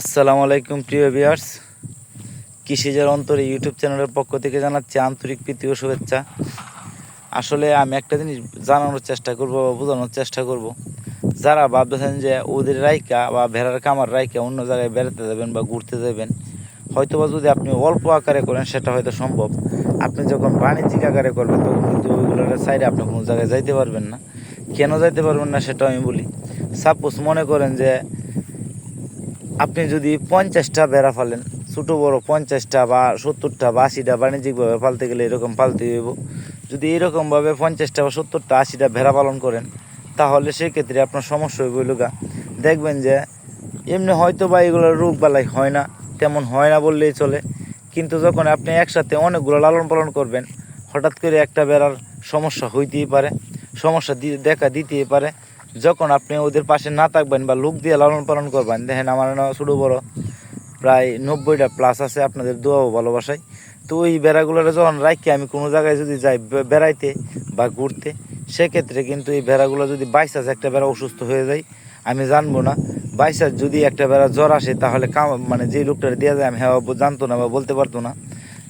আসসালামু আলাইকুম, প্রিয় ভিউয়ার্স কৃষিজার অন্তরে ইউটিউব চ্যানেলের পক্ষ থেকে জানাচ্ছি আন্তরিক প্রীতি ও শুভেচ্ছা। আসলে আমি একটা জিনিস জানানোর চেষ্টা করব বা বোঝানোর চেষ্টা করব। যারা ভাবতেছেন যে ওদের রাইকা বা ভেড়ার কামার রাইকা অন্য জায়গায় বেড়াতে যাবেন বা ঘুরতে যাবেন হয়তো বা যদি আপনি অল্প আকারে করেন, সেটা হয়তো সম্ভব। আপনি যখন বাণিজ্যিক আকারে করবেন, তখন কিন্তু ওইগুলোর সাইডে আপনি কোনো জায়গায় যাইতে পারবেন না। কেন যাইতে পারবেন না সেটা আমি বলি। সাপোজ মনে করেন যে আপনি যদি পঞ্চাশটা বেড়া ফালেন, ছোটো বড় পঞ্চাশটা বা সত্তরটা বা আশিটা বাণিজ্যিকভাবে পালতে গেলে এরকম পালতে হইব। যদি এরকমভাবে পঞ্চাশটা বা সত্তরটা, আশিটা ভেড়া পালন করেন, তাহলে সেক্ষেত্রে আপনার সমস্যা হইব লুকা দেখবেন যে, এমনি হয়তো বা এগুলোর রোগ বালাই হয় না, তেমন হয় না বললেই চলে। কিন্তু যখন আপনি একসাথে অনেকগুলো লালন পালন করবেন, হঠাৎ করে একটা বেড়ার সমস্যা হইতেই পারে, সমস্যা দেখা দিতেই পারে। যখন আপনি ওদের পাশে না থাকবেন বা লোক দিয়ে লালন পালন করবেন, দেখেন আমার ছোটো বড় প্রায় নব্বইটা প্লাস আছে আপনাদের দোয়া ও ভালোবাসায়। তো ওই বেড়াগুলোরে যখন রাখি আমি কোনো জায়গায় যদি যাই বেড়াইতে বা ঘুরতে, সেক্ষেত্রে কিন্তু এই ভেড়াগুলো যদি বাইসাস একটা বেড়া অসুস্থ হয়ে যায়, আমি জানব না। বাইসাস যদি একটা বেড়া জ্বর আসে, তাহলে কাম মানে যে লোকটা দেওয়া যায়, আমি হ্যাঁ জানতো না বা বলতে পারতো না।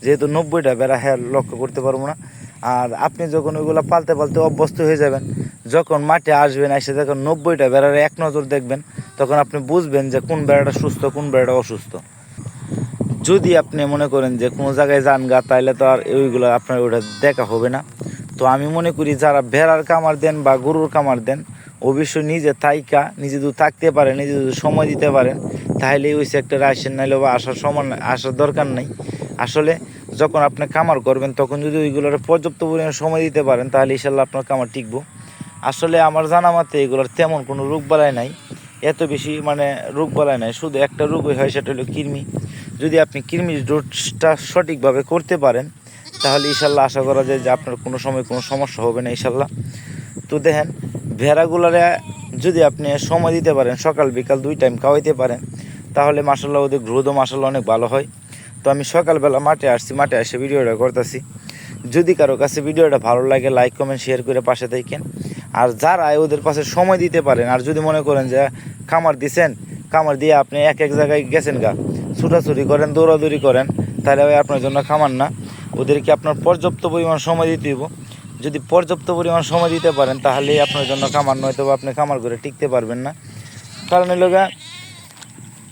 যেহেতু নব্বইটা বেড়া হ্যাঁ লক্ষ্য করতে পারব না। আর আপনি যখন ওইগুলো পালতে পালতে অভ্যস্ত হয়ে যাবেন, যখন মাঠে আসবেন, এসে যখন নব্বইটা বেড়ার এক নজর দেখবেন, তখন আপনি বুঝবেন যে কোন বেড়াটা সুস্থ, কোন বেড়াটা অসুস্থ। যদি আপনি মনে করেন যে কোনো জায়গায় যান গা তাহলে তো আর ওইগুলো আপনার ওটা দেখা হবে না। তো আমি মনে করি যারা ভেড়ার কামার দেন বা গরুর কামার দেন, অবশ্যই নিজে থাইকা, নিজে যদি থাকতে পারেন, নিজে যদি সময় দিতে পারেন তাহলে ওই সেক্টরে আসেন, নাইলে বা আসার সময় নাই- আসার দরকার নেই। আসলে যখন আপনি কামার করবেন, তখন যদি ওইগুলোর পর্যাপ্ত পরিমাণে সময় দিতে পারেন, তাহলে ইনশাল্লাহ আপনার কামার টিকবো। আসলে আমার জানা মতে এগুলোর তেমন কোনো রোগ বালাই নাই। এত বেশি মানে রোগ বালাই নাই, শুধু একটা রোগই হয়, সেটা হলো কৃমি। যদি আপনি কৃমির ডোজটা সঠিকভাবে করতে পারেন, তাহলে ইনশাল্লাহ আশা করা যায় যে আপনার কোনো সময় কোনো সমস্যা হবে না ইনশাল্লাহ তো দেখেন, ভেড়াগুলারে যদি আপনি সময় দিতে পারেন, সকাল বিকাল দুই টাইম খাওয়াইতে পারেন, তাহলে মাসাল্লাহ ওদের গ্রোথ মাসাল্লাহ অনেক ভালো হয়। তো আমি সকালবেলা মাঠে আসছি, মাঠে এসে ভিডিওটা করতেছি। যদি কারও কাছে ভিডিওটা ভালো লাগে লাইক কমেন্ট শেয়ার করে পাশে থাকেন। আর যারা ওদের পাশে সময় দিতে পারেন, আর যদি মনে করেন যে খামার দিছেন, খামার দিয়ে আপনি এক এক জায়গায় গেছেন গা, ছুটাছুটি করেন, দৌড়াদৌড়ি করেন, তাহলে আপনার জন্য খামার না। ওদেরকে আপনার পর্যাপ্ত পরিমাণ সময় দিতে হইব। যদি পর্যাপ্ত পরিমাণ সময় দিতে পারেন, তাহলেই আপনার জন্য খামার নয়তো আপনি খামার করে টিকতে পারবেন না। কারণ এলো গা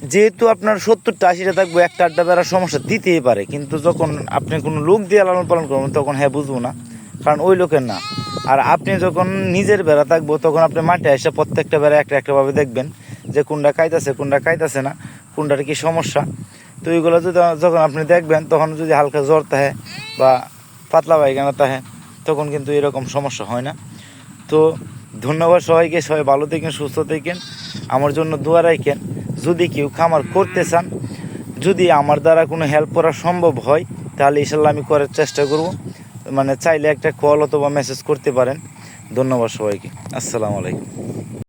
যেহেতু আপনার সত্তরটা, আশিটা থাকব, একটা আড্ডা বেড়ার সমস্যা দিতেই পারে। কিন্তু যখন আপনি কোনো লোক দিয়ে লালন পালন করবেন, তখন হ্যাঁ বুঝব না। কারণ ওই লোকের না। আর আপনি যখন নিজের বেড়া থাকব, তখন আপনি মাঠে এসে প্রত্যেকটা বেড়া একটা একটাভাবে দেখবেন যে কোনটা খাইতেছে কোনটা খাইতেছে না, কোনটার কি সমস্যা। তো এইগুলো যদি যখন আপনি দেখবেন, তখন যদি হালকা জ্বর থাকে বা পাতলা পায়খানা থাকে তখন কিন্তু এরকম সমস্যা হয় না। তো ধন্যবাদ সবাইকে, সবাই ভালো থাকেন, সুস্থ থাকেন। আমার জন্য দোয়া রাখেন। যদি কেউ খামার করতে চান, যদি আমার দ্বারা কোনো হেল্প করা সম্ভব হয়, তাহলে ইনশাল্লাহ আমি করার চেষ্টা করব। মানে চাইলে একটা কল অথবা মেসেজ করতে পারেন। ধন্যবাদ সবাইকে। আসসালামু আলাইকুম।